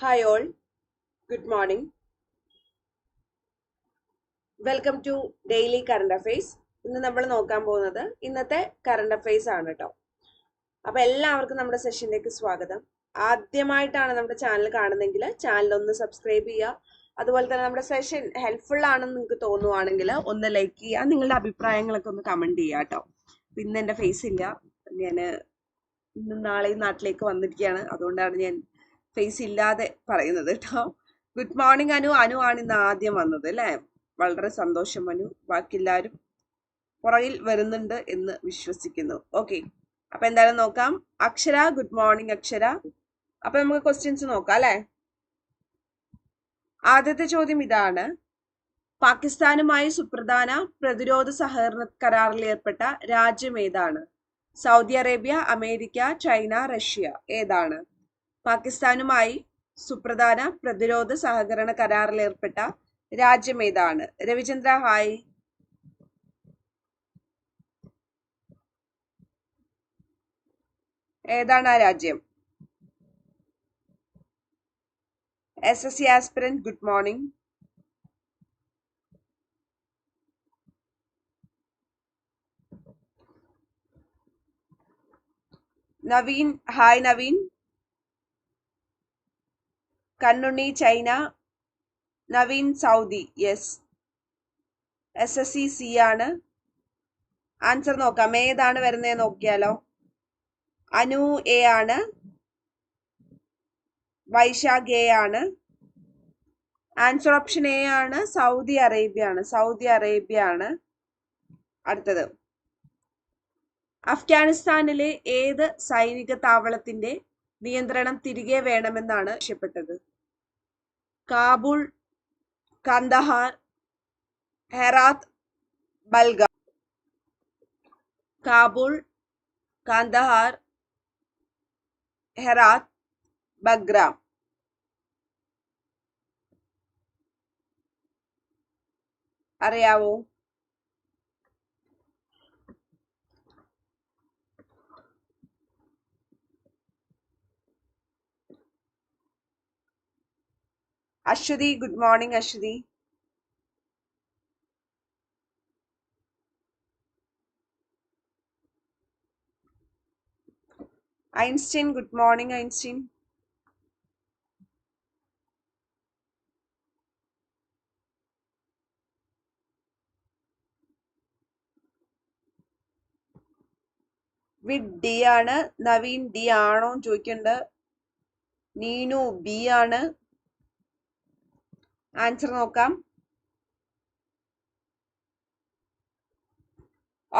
Hi all, good morning. Welcome to daily current affairs ഇന്ന് നമ്മൾ നോക്കാൻ പോകുന്നത് ഇന്നത്തെ കറണ്ട് അഫയേഴ്സ് ആണ് കേട്ടോ അപ്പോൾ എല്ലാവർക്കും നമ്മുടെ സെഷനിലേക്ക് സ്വാഗതം. ആദ്യമായിട്ടാണ് നമ്മുടെ ചാനൽ കാണുന്നതെങ്കിൽ ചാനൽ ഒന്ന് സബ്സ്ക്രൈബ് ചെയ്യുക. അതുപോലെ തന്നെ നമ്മുടെ സെഷൻ ഹെൽപ്ഫുൾ ആണെന്ന് നിങ്ങൾക്ക് തോന്നുവാണെങ്കിൽ ഒന്ന് ലൈക്ക് ചെയ്യുക. നിങ്ങളുടെ അഭിപ്രായങ്ങളൊക്കെ ഒന്ന് കമന്റ് ചെയ്യുക കേട്ടോ ഇന്ന് എന്റെ ഫേസ് ഇല്ല. ഞാൻ ഇന്നും നാളെയും നാട്ടിലേക്ക് വന്നിരിക്കുകയാണ്. അതുകൊണ്ടാണ് ഞാൻ ഫേസ് ഇല്ലാതെ പറയുന്നത് കേട്ടോ. Good morning Anu. അനു ആണ് ഇന്ന് ആദ്യം വന്നത് അല്ലേ? വളരെ സന്തോഷം അനു. ബാക്കി എല്ലാവരും പുറകിൽ വരുന്നുണ്ട് എന്ന് വിശ്വസിക്കുന്നു. ഓക്കെ അപ്പൊ എന്തായാലും നോക്കാം. അക്ഷര ഗുഡ് മോർണിംഗ് അക്ഷര. അപ്പൊ നമുക്ക് ക്വസ്റ്റ്യൻസ് നോക്കാം അല്ലേ? ആദ്യത്തെ ചോദ്യം ഇതാണ്. പാകിസ്ഥാനുമായി സുപ്രധാന പ്രതിരോധ സഹകരണ കരാറിൽ ഏർപ്പെട്ട രാജ്യം ഏതാണ്? Saudi Arabia America China Russia. ഏതാണ്? പാകിസ്ഥാനുമായി സുപ്രധാന പ്രതിരോധ സഹകരണ കരാറിൽ ഏർപ്പെട്ട രാജ്യം ഏതാണ്? രവിചന്ദ്ര ഹായ്. ഏതാണ് ആ രാജ്യം? S S C good morning Naveen hi Naveen. Kannunni China Naveen Saudi yes. S S C C ആണ്. ആൻസർ നോക്കാം. ഏതാണ് വരുന്നത് നോക്കിയാലോ. അനു എ ആണ്. വൈശാഖ് എ ആണ്. ആൻസർ ഓപ്ഷൻ എ ആണ്. സൗദി അറേബ്യ ആണ്. സൗദി അറേബ്യ ആണ്. അടുത്തത്. അഫ്ഗാനിസ്ഥാനിലെ ഏത് സൈനിക താവളത്തിന്റെ നിയന്ത്രണം തിരികെ വേണമെന്നാണ് ആവശ്യപ്പെട്ടത്. കാബൂൾ കന്ദഹാർ ഹെറാത്ത് ബൽഗ. കാബൂൾ കാന്ദഹാർ ഹെറാത്ത് ബഗ്രാം. അറിയാവോ? Aswathi good morning Aswathi. Einstein good morning Einstein. വിഡ് D ആണ് നവീൻ ഡി ആണോ ചോദിക്കുന്നുണ്ട് നീനു ബി ആണ്. ആൻസർ നോക്കാം.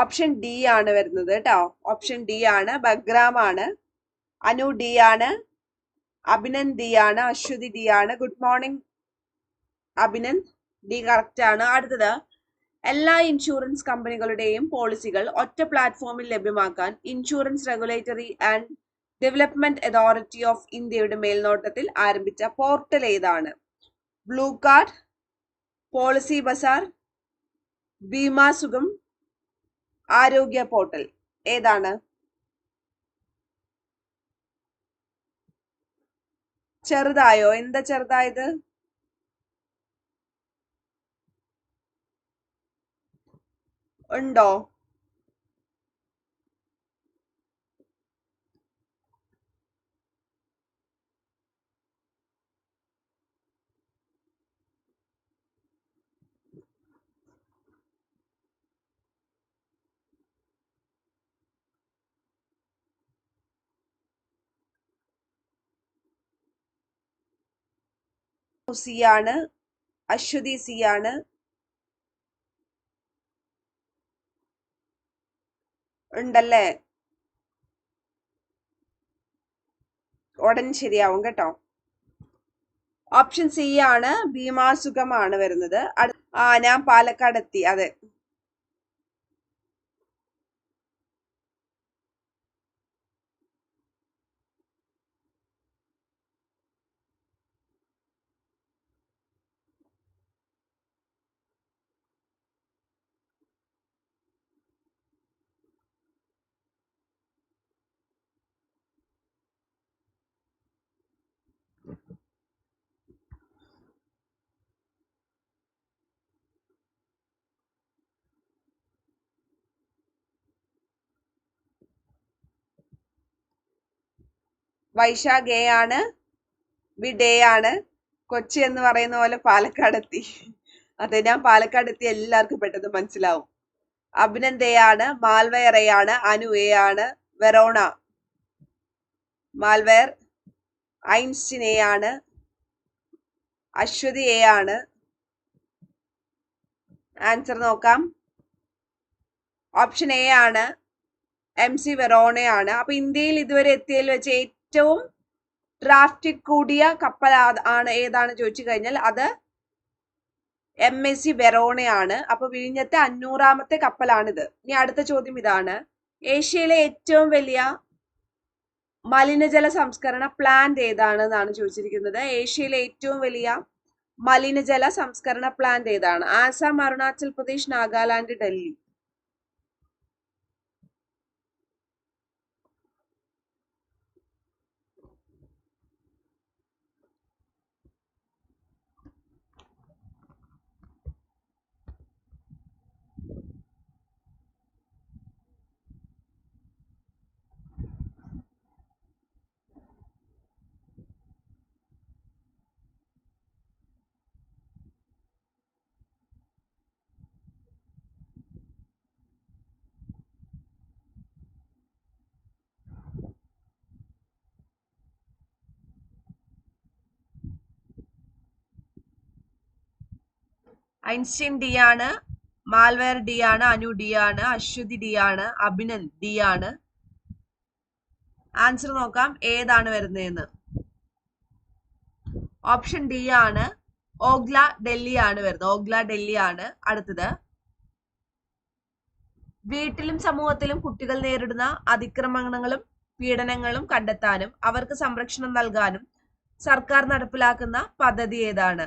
ഓപ്ഷൻ ഡി ആണ് വരുന്നത് കേട്ടോ. ഓപ്ഷൻ ഡി ആണ് ബഗ്രാം ആണ് അനു ഡി ആണ് അഭിനന്ദ് ഡി ആണ് അശ്വതി ഡി ആണ്. Good morning Abhinand D correct ആണ്. അടുത്തത് എല്ലാ ഇൻഷുറൻസ് കമ്പനികളുടെയും പോളിസികൾ ഒറ്റ പ്ലാറ്റ്ഫോമിൽ ലഭ്യമാക്കാൻ insurance regulatory and development authority of ഇന്ത്യയുടെ മേൽനോട്ടത്തിൽ ആരംഭിച്ച പോർട്ടൽ ഏതാണ്? Blue card policy Bazar Bima Sugam ആരോഗ്യ പോർട്ടൽ ഏതാണ് ചെറുതായോ എന്താ ചെറുതായത് ഉണ്ടോ സി ആണ് അശ്വതി സി ആണ് ഉണ്ടല്ലേ? ഉടൻ ശരിയാവും കേട്ടോ. ഓപ്ഷൻ സി ആണ് ഭീമാസുഖമാണ് വരുന്നത്. ആ ഞാൻ പാലക്കാട് എത്തി അതെ. വൈശാഖ് എ ആണ് വി ഡേ ആണ് കൊച്ചി എന്ന് പറയുന്ന പോലെ പാലക്കാട് എത്തി അതെ ഞാൻ പാലക്കാട് എത്തി എല്ലാവർക്കും പെട്ടെന്ന് മനസ്സിലാവും. അഭിനന്ദ് എ ആണ് മാൽവെയർ എ ആണ് അനു എ ആണ് വെറോണ. മാൽവെയർ ആണ് അശ്വതി എ ആണ് ആൻസർ നോക്കാം. ഓപ്ഷൻ എ ആണ് എം സി വെറോണയാണ്. അപ്പൊ ഇന്ത്യയിൽ ഇതുവരെ എത്തിയതിൽ വെച്ച് ഏറ്റവും ഡ്രാഫ്റ്റ് കൂടിയ കപ്പൽ ആണ് ഏതാണ് ചോദിച്ചു കഴിഞ്ഞാൽ അത് എം എസ് സി വെറോണയാണ്. അപ്പൊ വിഴിഞ്ഞത്തെ അഞ്ഞൂറാമത്തെ കപ്പലാണിത് ഇനി അടുത്ത ചോദ്യം ഇതാണ്. ഏഷ്യയിലെ ഏറ്റവും വലിയ മലിനജല സംസ്കരണ പ്ലാന്റ് ഏതാണ് എന്നാണ് ചോദിച്ചിരിക്കുന്നത്. ഏഷ്യയിലെ ഏറ്റവും വലിയ മലിനജല സംസ്കരണ പ്ലാന്റ് ഏതാണ്? ആസാം അരുണാചൽ പ്രദേശ് നാഗാലാൻഡ് ഡൽഹി. ഐൻസ്റ്റീൻ ഡി ആണ് മാൽവെയർ ഡി ആണ് അനു ഡി ആണ് അശ്വതി ഡി ആണ് അഭിനൻ ഡി ആണ്. ആൻസർ നോക്കാം ഏതാണ് വരുന്നതെന്ന്. ഓപ്ഷൻ ഡി ആണ് ഓഗ്ല ഡൽഹി ആണ് വരുന്നത്. ഓഗ്ല ഡൽഹി ആണ് അടുത്തത്. വീട്ടിലും സമൂഹത്തിലും കുട്ടികൾ നേരിടുന്ന അതിക്രമണങ്ങളും പീഡനങ്ങളും കണ്ടെത്താനും അവർക്ക് സംരക്ഷണം നൽകാനും സർക്കാർ നടപ്പിലാക്കുന്ന പദ്ധതി ഏതാണ്?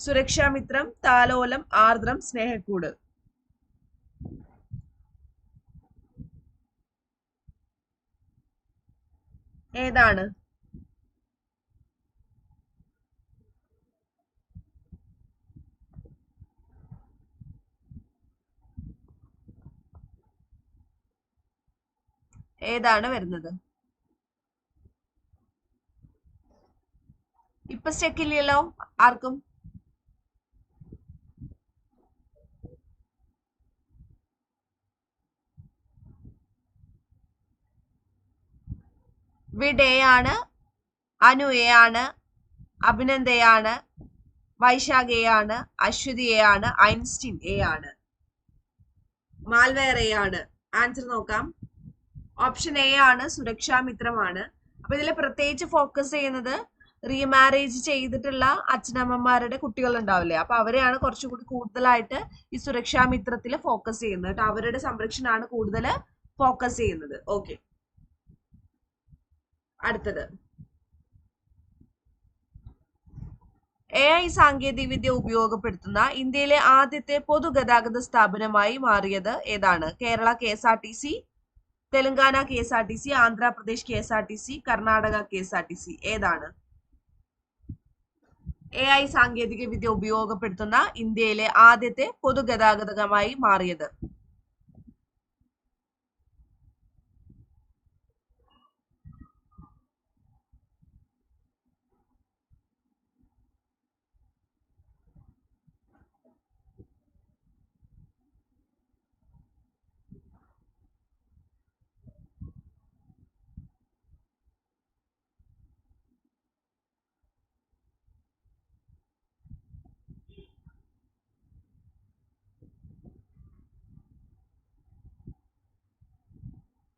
സുരക്ഷാമിത്രം താലോലം ആർദ്രം സ്നേഹക്കൂട്. ഏതാണ്? ഏതാണ് വരുന്നത്? ഇപ്പൊ സ്റ്റെക്കില്ലല്ലോ ആർക്കും? വിഡ് എ ആണ് അനു എ ആണ് അഭിനന്ദ് എ ആണ് വൈശാഖ് എ ആണ് അശ്വതി എ ആണ് ഐൻസ്റ്റീൻ എ ആണ് മാൽവെയർ എ ആണ് ആൻസർ നോക്കാം. ഓപ്ഷൻ എ ആണ് സുരക്ഷാമിത്രമാണ് അപ്പൊ ഇതിൽ പ്രത്യേകിച്ച് ഫോക്കസ് ചെയ്യുന്നത് റീമാരേജ് ചെയ്തിട്ടുള്ള അച്ഛനമ്മമാരുടെ കുട്ടികൾ ഉണ്ടാവില്ലേ അപ്പൊ അവരെയാണ് കുറച്ചുകൂടി കൂടുതലായിട്ട് ഈ സുരക്ഷാമിത്രത്തിൽ ഫോക്കസ് ചെയ്യുന്നത്. അവരുടെ സംരക്ഷണമാണ് കൂടുതൽ ഫോക്കസ് ചെയ്യുന്നത്. ഓക്കെ അടുത്തത്. എ ഐ സാങ്കേതികവിദ്യ ഉപയോഗപ്പെടുത്തുന്ന ഇന്ത്യയിലെ ആദ്യത്തെ പൊതുഗതാഗത സ്ഥാപനമായി മാറിയത് ഏതാണ്? Kerala K S R T C Telangana K S R T C Andhra Pradesh K S R T C Karnataka K S R T C. ഏതാണ്? എ ഐ സാങ്കേതിക വിദ്യ ഉപയോഗപ്പെടുത്തുന്ന ഇന്ത്യയിലെ ആദ്യത്തെ പൊതുഗതാഗതമായി മാറിയത്.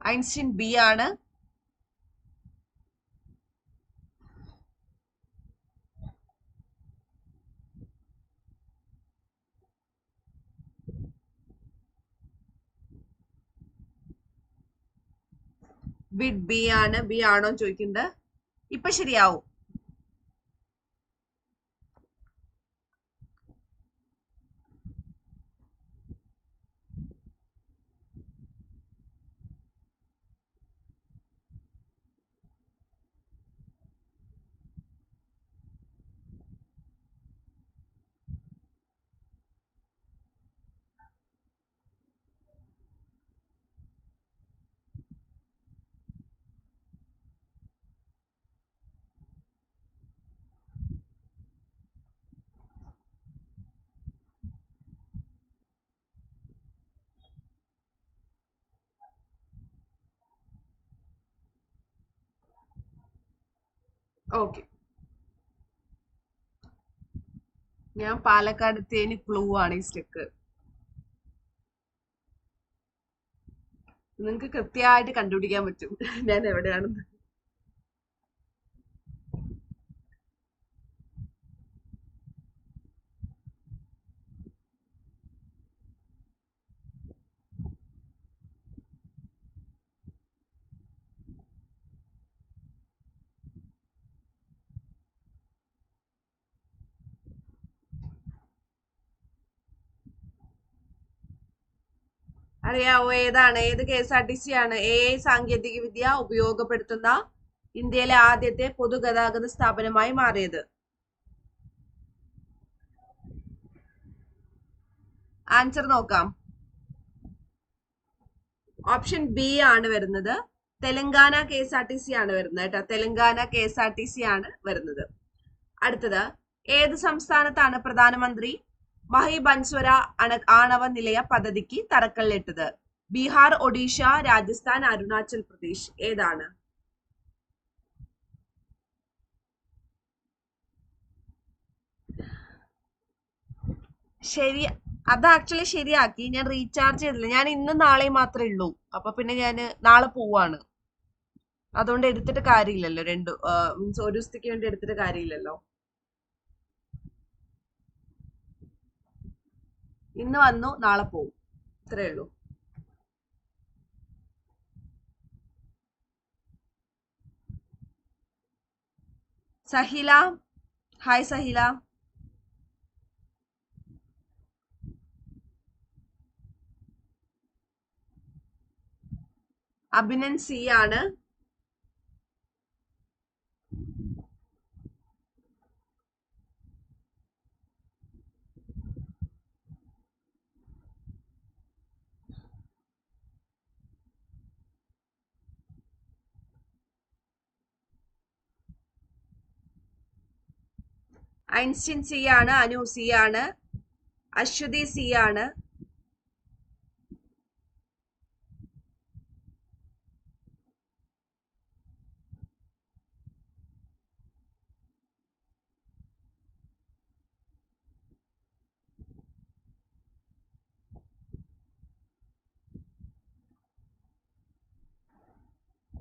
ഐൻസ്റ്റീൻ ബി ആണ്. ബിഡ് ബി ആണ്. ബി ആണോ ചോദിക്കുന്നത് ഇപ്പൊ ശരിയാവും. ഓക്കെ ഞാൻ പാലക്കാട് തേനി ക്ലൂ ആണ് ഈ സ്റ്റെക്ക് നിങ്ങൾക്ക് കൃത്യമായിട്ട് കണ്ടുപിടിക്കാൻ പറ്റും. ഞാൻ എവിടെയാണെന്ന്. അറിയാവോ ഏതാണ്? ഏത് K S R T C ആണ് എ ഐ സാങ്കേതിക വിദ്യ ഉപയോഗപ്പെടുത്തുന്ന ഇന്ത്യയിലെ ആദ്യത്തെ പൊതുഗതാഗത സ്ഥാപനമായി മാറിയത്. ആൻസർ നോക്കാം. ഓപ്ഷൻ ബി ആണ് വരുന്നത്. Telangana K S R T C ആണ് വരുന്നത് കേട്ടോ. Telangana K S R T C ആണ് വരുന്നത്. അടുത്തത് ഏത് സംസ്ഥാനത്താണ് പ്രധാനമന്ത്രി മഹി ബൻസ്വര അണ ആണവ നിലയ പദ്ധതിക്ക് തറക്കല്ലിട്ടത്. ബീഹാർ ഒഡീഷ രാജസ്ഥാൻ അരുണാചൽ പ്രദേശ് ഏതാണ്? ശരി അത് ആക്ച്വലി ശരിയാക്കി. ഞാൻ റീചാർജ് ചെയ്തില്ല ഞാൻ ഇന്നും നാളെയും മാത്രമേ ഉള്ളൂ. അപ്പൊ പിന്നെ ഞാൻ നാളെ പോവാണ്. അതുകൊണ്ട് എടുത്തിട്ട് കാര്യമില്ലല്ലോ. രണ്ടു മീൻസ് ഒരു ദിവസത്തേക്ക് വേണ്ടി എടുത്തിട്ട് കാര്യമില്ലല്ലോ. ഇന്ന് വന്നു നാളെ പോവും. ഇത്രേ ഉള്ളൂ. സഹില. ഹായ് സഹില. അഭിനൻ സി ആണ്. ഐൻസ്റ്റീൻ സി ആണ് അനു സി ആണ് അശ്വതി സി ആണ്